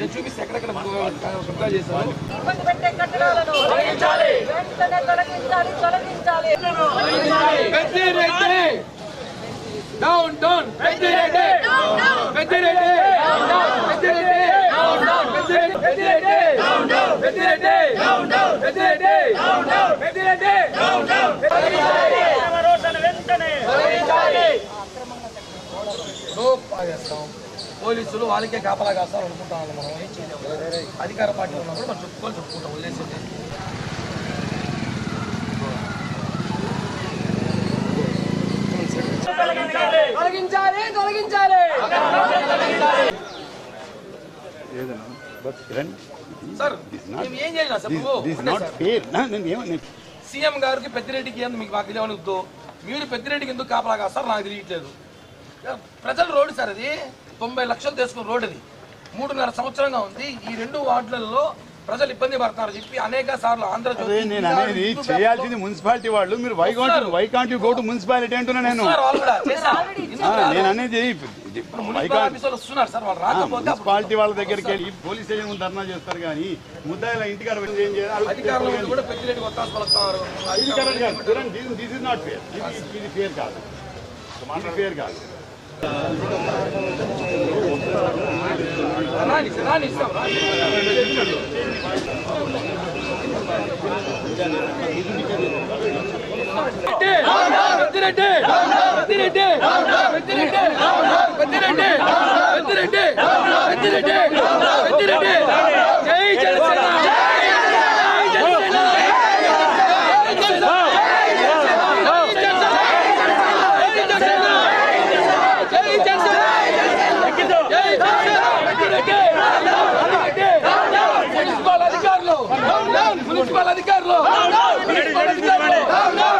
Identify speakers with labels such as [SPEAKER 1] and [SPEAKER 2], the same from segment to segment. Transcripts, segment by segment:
[SPEAKER 1] నేను చూపిస్తే ఎక్కడెక్కడ చేశాను
[SPEAKER 2] ఇబ్బంది పెట్టే కట్టడాలను తొలగించాలి. వెంటనే తొలగించాలి తొలగించాలి.
[SPEAKER 1] పెద్ద రెడ్డి డౌన్ డౌన్ పెద్ద రెడ్డి పెద్ద రెడ్డి పెద్ద రెడ్డి పెద్ద రెడ్డి పెద్ద రెడ్డి పెద్ద రెడ్డి పెద్ద రెడ్డి వెంటనే తొలగించాలి. పోలీసులు వాళ్ళకే కాపలా కాస్తారు అనుకుంటాం మనం. ఏం చేయలేము అధికార పార్టీ ఉన్నప్పుడు మనం చెప్పుకోవాలి చెప్పుకుంటాం వదిలేసింది. తొలగించాలి తొలగించాలి. Sir sir? సార్. సీఎం గారికి పెద్దిరెడ్డికి ఎందుకు మీకు మాకు తెలియని వద్దు మీరు పెద్దిరెడ్డికి ఎందుకు కాపలా కాస్తారు? నాకు తెలియట్లేదు. ప్రజల రోడ్డు సార్ అది. తొంభై లక్షలు తీసుకున్న రోడ్డు అది మూడున్నర సంవత్సరంగా ఉంది. ఈ రెండు వార్డులలో ప్రజలు ఇబ్బంది పడతారు చెప్పి అనేక సార్లు ఆంధ్రజ్యోతి
[SPEAKER 3] నేను అనేది చేయాల్సింది మున్సిపాలిటీ వాళ్ళు. మీరు why can't why can't you go to municipality అంటున్నా నేను.
[SPEAKER 1] కూడా.
[SPEAKER 3] నేను అనేది మున్సిపాలిటీ వాళ్ళ దగ్గరికి వెళ్ళి పోలీస్ స్టేషన్ ముందు ధర్నా చేస్తారు కానీ ముద్దాయిల ఇంటికాడ వెళ్ళి ఏం చేయాలి?
[SPEAKER 1] కూడా
[SPEAKER 3] ఇది కరెక్ట్ కాదు. Kiran this is not fair ఇది ఫేర్ కాదు. ఇది ఫేర్ కాదు.
[SPEAKER 1] வெத்திரெட்டு வெத்திரெட்டு வெத்திரெட்டு வெத்திரெட்டு మున్సిపల్ అధికారులు మున్సిపల్ అధికారులు పెద్దిరెడ్డి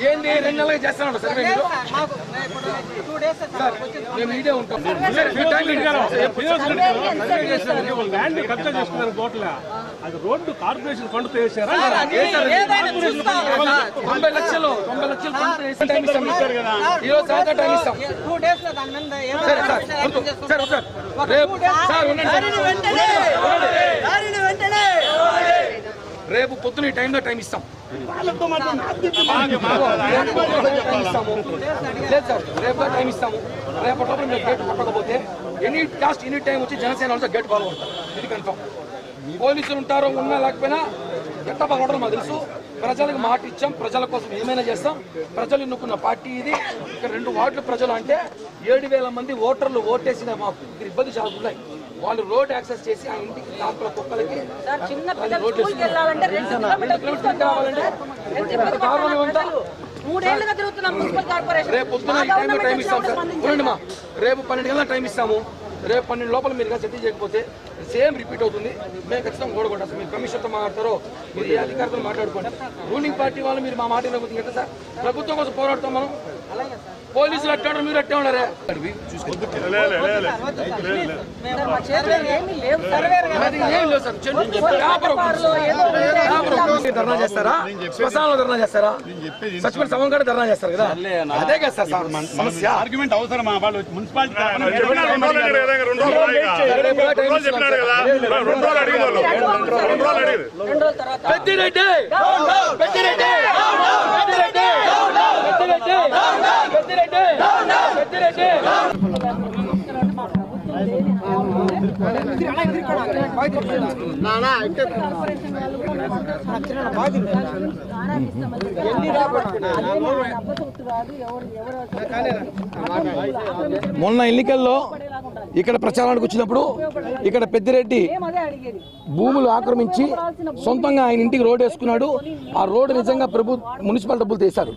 [SPEAKER 1] ఏంటి రెండు నెలలు చేస్తున్నాడు సార్ మీరు మేము మీడియా ఉంటాం
[SPEAKER 4] అది రోడ్డు కార్పొరేషన్ ఫండ్ వేసారా
[SPEAKER 2] ఏదైనా చూసుకోవాలి సార్.
[SPEAKER 1] తొంభై లక్షలు తొంభై లక్షలు కొంత వేసి టైం ఇస్తాం ఈ రోజు సాయంత్రం టైం ఇస్తాం
[SPEAKER 2] టూ డేస్లో దాని మీద ఏదో
[SPEAKER 1] సరే సార్ వద్దు. సార్ వద్దు సార్ రేపు సార్ ఉండండి సార్. రేపు పొద్దున ఈ టైంలో టైం ఇస్తాం లేదు సార్ రేపు టైం ఇస్తాము రేపటి లోపల మీరు గేట్ కొట్టకపోతే ఎనీ లాస్ట్ ఎనీ టైం వచ్చి జనసేన గేట్ పాల్గొడతారు ఇది కన్ఫర్మ్ పోలీసులు ఉంటారో ఉన్నా లేకపోయినా ఎట్ట పగలడం మాకు తెలుసు. ప్రజలకు మాట ఇచ్చాం ప్రజల కోసం ఏమైనా చేస్తాం. ప్రజలు ఎన్నుకున్న పార్టీ ఇది. ఇక్కడ రెండు వార్డుల ప్రజలు అంటే ఏడు వేల మంది ఓటర్లు ఓటేసిన మాకు ఇక్కడ ఇబ్బంది చాలా ఉన్నాయి. వాళ్ళు రోడ్ యాక్సెస్ చేసి ఆ ఇంటికి లోపల కుక్కలకి కారణం ఏమంటా? రేపు పొద్దున టైం ఇస్తాం సార్. ఉండండి మా. రేపు పన్నెండు గంటల టైం ఇస్తాము. రేపు పన్నెండు లోపల మీరు సెటిల్ చేయకపోతే సేమ్ రిపీట్ అవుతుంది. మేము ఖచ్చితంగా ఓడగొట్టాం సార్ మీరు కమిషన్తో మాట్లాడతారో మీరు ఏ అధికారులతో మాట్లాడుకోండి. రూలింగ్ పార్టీ వాళ్ళు మీరు మా మాట వినకపోతే సార్? ప్రభుత్వం కోసం పోరాడతాం మనం. అలాగే పోలీసులు అట్టాడు మీరు అట్టే ఉండరే ధర్నా చేస్తారా శ్మశానంలో ధర్నా చేస్తారా కూడా ధర్నా చేస్తారు కదా అదే కదా సార్ సమస్య
[SPEAKER 3] ఆర్గ్యుమెంట్ అవసరం మున్సిపాలిటీ
[SPEAKER 1] పెద్దిరెడ్డి పెద్దిరెడ్డి మొన్న ఎన్నికల్లో ఇక్కడ ప్రచారానికి వచ్చినప్పుడు ఇక్కడ పెద్దిరెడ్డి భూములు ఆక్రమించి సొంతంగా ఆయన ఇంటికి రోడ్ వేసుకున్నాడు. ఆ రోడ్డు నిజంగా ప్రభు మున్సిపల్ డబ్బులు తీశారు.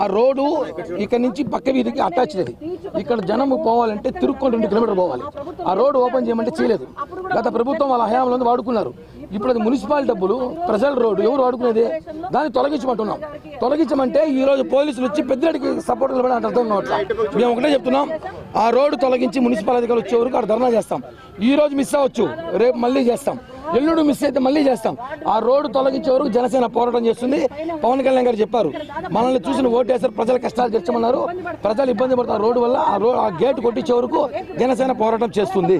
[SPEAKER 1] ఆ రోడ్డు ఇక్కడ నుంచి పక్క వీధికి అటాచ్ అది. ఇక్కడ జనం పోవాలంటే తిరుక్కొని రెండు కిలోమీటర్లు పోవాలి. ఆ రోడ్డు ఓపెన్ చేయమంటే చేయలేదు. గత ప్రభుత్వం వాళ్ళ హయాంలో వాడుకున్నారు. ఇప్పుడు అది మున్సిపల్ డబ్బులు ప్రజల రోడ్డు ఎవరు వాడుకునేది? దాన్ని తొలగించమంటున్నాం. తొలగించమంటే ఈ రోజు పోలీసులు వచ్చి పెద్దరెడ్డికి సపోర్ట్ నిలబడి అంటే అర్థం అట్లా మేము ఒకటే చెప్తున్నాం ఆ రోడ్డు తొలగించి మున్సిపల్ అధికారులు వచ్చే వరకు అక్కడ ధర్నా చేస్తాం. ఈ రోజు మిస్ అవ్వచ్చు రేపు మళ్ళీ చేస్తాం. ఎల్లుడు మిస్ అయితే మళ్ళీ చేస్తాం. ఆ రోడ్డు తొలగించే వరకు జనసేన పోరాటం చేస్తుంది. పవన్ కళ్యాణ్ గారు చెప్పారు మనల్ని చూసిన ఓటేసారు ప్రజల కష్టాలు తెచ్చమన్నారు ప్రజలు ఇబ్బంది పడతారు రోడ్డు వల్ల ఆ రోడ్ ఆ గేట్ కొట్టించే వరకు జనసేన పోరాటం చేస్తుంది.